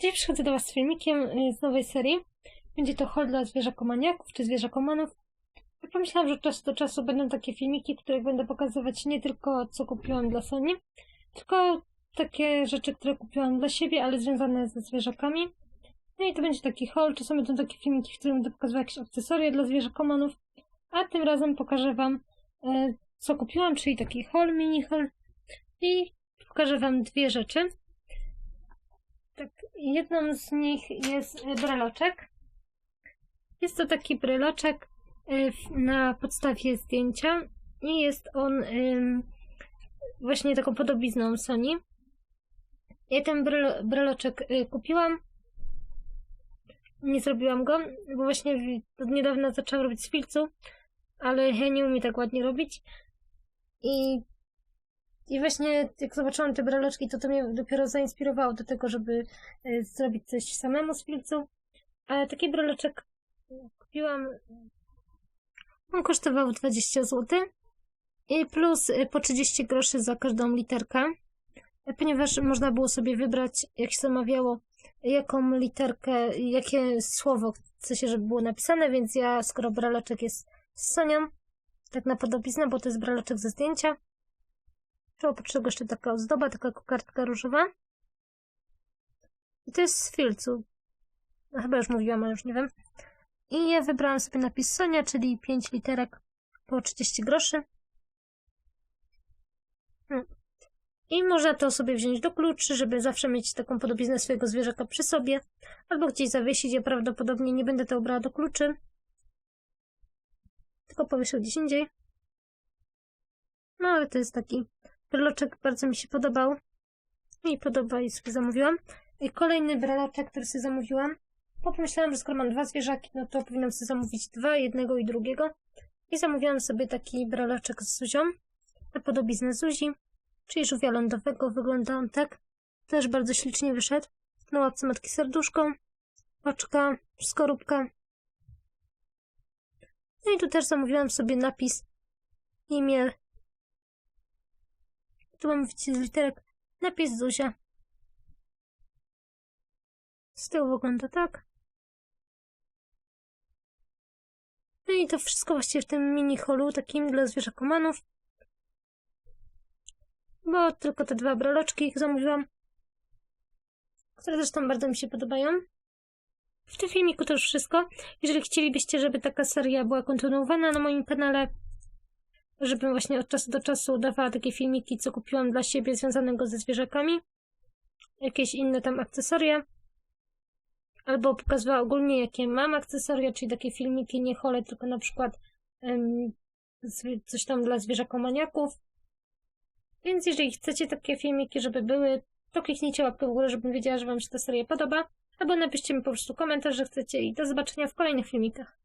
Dziś przychodzę do Was z filmikiem y, z nowej serii. Będzie to haul dla zwierzakomaniaków czy zwierzakomanów. Tak pomyślałam, że od czasu do czasu będą takie filmiki, w których będę pokazywać nie tylko co kupiłam dla Sony, tylko takie rzeczy, które kupiłam dla siebie, ale związane ze zwierzakami. No i to będzie taki haul, czasem będą takie filmiki, w których będę pokazywać jakieś akcesoria dla zwierzakomanów, a tym razem pokażę Wam e, co kupiłam, czyli taki haul, mini haul i pokażę Wam dwie rzeczy. Tak, jedną z nich jest e, breloczek. Jest to taki breloczek w- na podstawie zdjęcia i jest on właśnie taką podobizną Sony. Ja ten brelo, breloczek y, kupiłam. Nie zrobiłam go, bo właśnie od niedawna zaczęłam robić z filcu, ale ja nie umiem tak ładnie robić. I i właśnie jak zobaczyłam te breloczki, to to mnie dopiero zainspirowało do tego, żeby e, zrobić coś samemu z filcu. Ale taki breloczek kupiłam. On kosztował 20 zł. I plus e, po 30 groszy za każdą literkę. E, Ponieważ można było sobie wybrać, jak się zamawiało, jaką literkę, jakie słowo chce się, żeby było napisane, więc ja, skoro breloczek jest z Sonią, tak na podobiznę, bo to jest breloczek ze zdjęcia, oprócz tego jeszcze taka ozdoba, taka kokardka różowa. I to jest z filcu. No, chyba już mówiłam, ale już nie wiem. I ja wybrałam sobie napis Sonia, czyli 5 literek po 30 groszy. Hmm. I można to sobie wziąć do kluczy, żeby zawsze mieć taką podobiznę swojego zwierzaka przy sobie. Albo gdzieś zawiesić. Ja prawdopodobnie nie będę to brała do kluczy. Tylko powieszę gdzieś indziej. No ale to jest taki breloczek bardzo mi się podobał. Mi podoba i sobie zamówiłam. I kolejny breloczek, który sobie zamówiłam. Bo pomyślałam, że skoro mam dwa zwierzaki, no to powinnam sobie zamówić dwa, jednego i drugiego. I zamówiłam sobie taki breloczek z Zuzią. Na podobiznę Zuzi. Czyli żółwia lądowego. Wygląda on tak. Też bardzo ślicznie wyszedł. Na łapce matki serduszką. Oczka, skorupka. No i tu też zamówiłam sobie napis imię tu mam widzicie z literek napis Zuzia. Z tyłu wygląda tak. No i to wszystko właściwie w tym mini holu takim dla zwierzakomanów. Bo tylko te dwa breloczki ich zamówiłam. Które zresztą bardzo mi się podobają. W tym filmiku to już wszystko. Jeżeli chcielibyście, żeby taka seria była kontynuowana na moim kanale, żebym właśnie od czasu do czasu dawała takie filmiki, co kupiłam dla siebie związanego ze zwierzakami. Jakieś inne tam akcesoria. Albo pokazywała ogólnie, jakie mam akcesoria, czyli takie filmiki nie chole, tylko na przykład zwi- coś tam dla zwierzakomaniaków. Więc jeżeli chcecie takie filmiki, żeby były, to kliknijcie łapkę w górę, żebym wiedziała, że wam się ta seria podoba. Albo napiszcie mi po prostu komentarz, że chcecie i do zobaczenia w kolejnych filmikach.